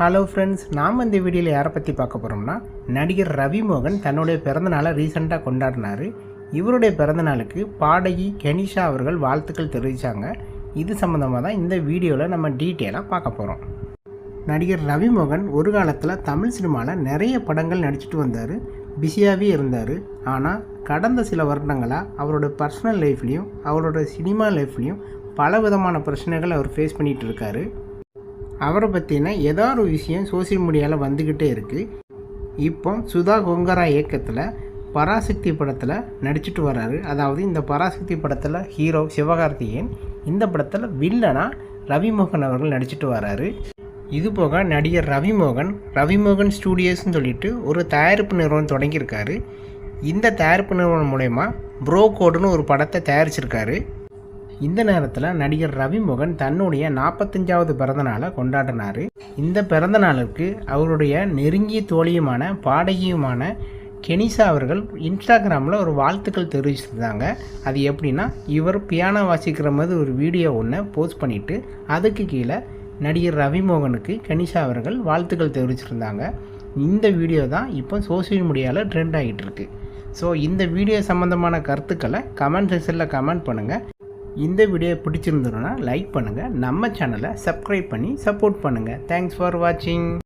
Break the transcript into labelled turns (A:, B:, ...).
A: Hello friends நாம் இந்த வீடியோவில் யாரை பற்றி பார்க்க போகிறோம்னா நடிகர் ரவி மோகன் தன்னுடைய பிறந்தநாளை ரீசெண்டாக கொண்டாடினார். இவருடைய பிறந்தநாளுக்கு பாடகி கெனிஷா அவர்கள் வாழ்த்துக்கள் தெரிவித்தாங்க இது சம்மந்தமாக தான் இந்த வீடியோவில் நம்ம டீட்டெயிலாக பார்க்க போகிறோம் நடிகர் ரவி மோகன் ஒரு காலத்தில் தமிழ் சினிமாவில் நிறைய படங்கள் நடிச்சிட்டு வந்தார். பிஸியாகவே இருந்தார். ஆனால் கடந்த சில வருடங்களாக அவரோட பர்சனல் லைஃப்லேயும் அவரோட சினிமா லைஃப்லேயும் பல விதமான பிரச்சனைகள் அவர் ஃபேஸ் பண்ணிகிட்டு இருக்காரு. அவரை பற்றின ஏதாவது ஒரு விஷயம் சோசியல் மீடியாவில் வந்துக்கிட்டே இருக்குது இப்போ சுதா கொங்கரா இயக்கத்தில் பராசக்தி படத்தில் நடிச்சிட்டு வர்றாரு அதாவது இந்த பராசக்தி படத்தில் ஹீரோ சிவகார்த்திகேயன் இந்த படத்தில் வில்லனா ரவிமோகன் அவர்கள் நடிச்சிட்டு வர்றாரு இது போக நடிகர் ரவிமோகன் ரவிமோகன் ஸ்டூடியோஸ்னு சொல்லிட்டு ஒரு தயாரிப்பு நிறுவனம் தொடங்கியிருக்காரு. இந்த தயாரிப்பு நிறுவனம் மூலயமா ப்ரோ கோடுன்னு ஒரு படத்தை தயாரிச்சிருக்காரு. இந்த நேரத்தில் நடிகர் ரவிமோகன் தன்னுடைய நாற்பத்தஞ்சாவது பிறந்தநாளை கொண்டாடினார். இந்த பிறந்த நாளுக்கு அவருடைய நெருங்கிய தோழியுமான பாடகியுமான கெனிசா அவர்கள் இன்ஸ்டாகிராமில் ஒரு வாழ்த்துக்கள் தெரிவிச்சிருந்தாங்க. அது எப்படின்னா இவர் பியானோ வாசிக்கிற மாதிரி ஒரு வீடியோ ஒன்று போஸ்ட் பண்ணிவிட்டு அதுக்கு கீழே நடிகர் ரவிமோகனுக்கு கனிஷா அவர்கள் வாழ்த்துக்கள் தெரிவிச்சிருந்தாங்க. இந்த வீடியோ தான் இப்போ சோஷியல் மீடியாவில் ட்ரெண்ட் ஆகிட்டு இருக்கு. ஸோ இந்த வீடியோ சம்மந்தமான கருத்துக்களை கமெண்ட் செக்ஷனில் கமெண்ட் பண்ணுங்கள் இந்த வீடியோ பிடிச்சிருந்துருன்னா லைக் பண்ணுங்கள் நம்ம சேனலை சப்ஸ்கிரைப் பண்ணி சப்போர்ட் பண்ணுங்கள் தேங்க்ஸ் ஃபார் வாட்சிங்